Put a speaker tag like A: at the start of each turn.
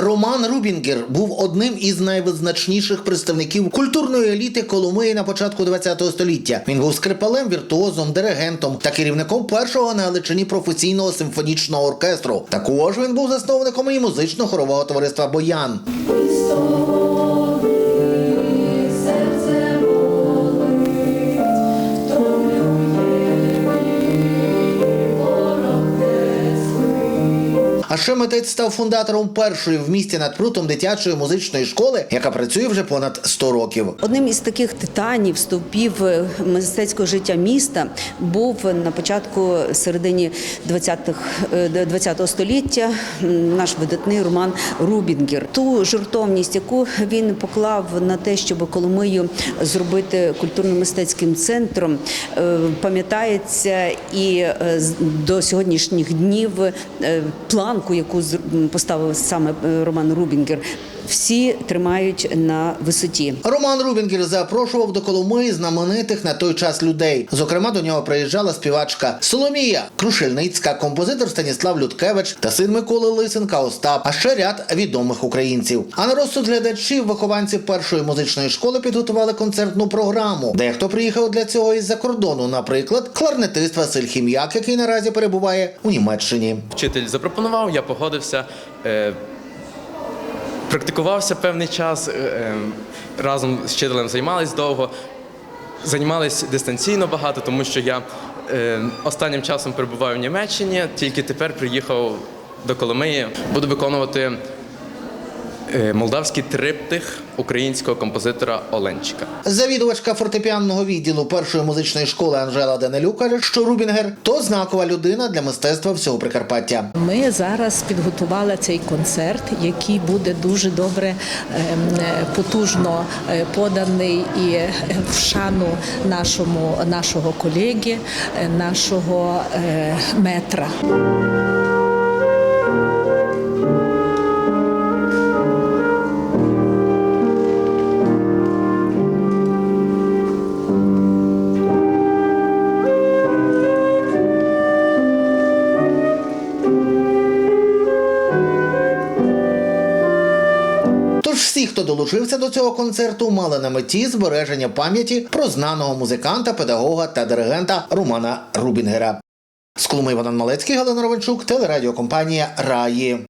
A: Роман Рубінгер був одним із найвизначніших представників культурної еліти Коломиї на початку ХХ століття. Він був скрипалем, віртуозом, диригентом та керівником першого на Галичині професійного симфонічного оркестру. Також він був засновником і музично-хорового товариства Боян. А ще митець став фундатором першої в місті над прутом дитячої музичної школи, яка працює вже понад 100 років.
B: Одним із таких титанів, стовпів е, мистецького життя міста був на початку середині 20-х, е, 20-го століття наш видатний Роман Рубінгер. Ту жертовність, яку він поклав на те, щоб Коломию зробити культурно-мистецьким центром, е, пам'ятається і е, до сьогоднішніх днів е, планку, яку поставив саме е, Роман Рубінгер. Всі тримають на висоті.
A: Роман Рубінгер запрошував до Коломиї знаменитих на той час людей. Зокрема, до нього приїжджала співачка Соломія Крушельницька, композитор Станіслав Людкевич та син Миколи Лисенка Остап, а ще ряд відомих українців. А на розсуд глядачів вихованці першої музичної школи підготували концертну програму. Дехто приїхав для цього із-за кордону, наприклад, кларнетист Василь Хім'як, який наразі перебуває у Німеччині.
C: Вчитель запропонував, я погодився. Практикувався певний час, е, е, разом з вчителем займались довго. Займались дистанційно багато, тому що я е, останнім часом перебуваю в Німеччині, тільки тепер приїхав до Коломиї. Буду виконувати молдавський триптих українського композитора Оленчика.
A: Завідувачка фортепіанного відділу першої музичної школи Анжела Данилюк каже, що Рубінгер то знакова людина для мистецтва всього Прикарпаття.
D: Ми зараз підготували цей концерт, який буде дуже добре ем, е, потужно е, поданий і е, в шану нашому нашого колеги, е, нашого е, метра.
A: Хто долучився до цього концерту, мали на меті збереження пам'яті про знаного музиканта, педагога та диригента Романа Рубінгера. З Колуми Іван Малецький, Галина Ровенчук, телерадіокомпанія Раї.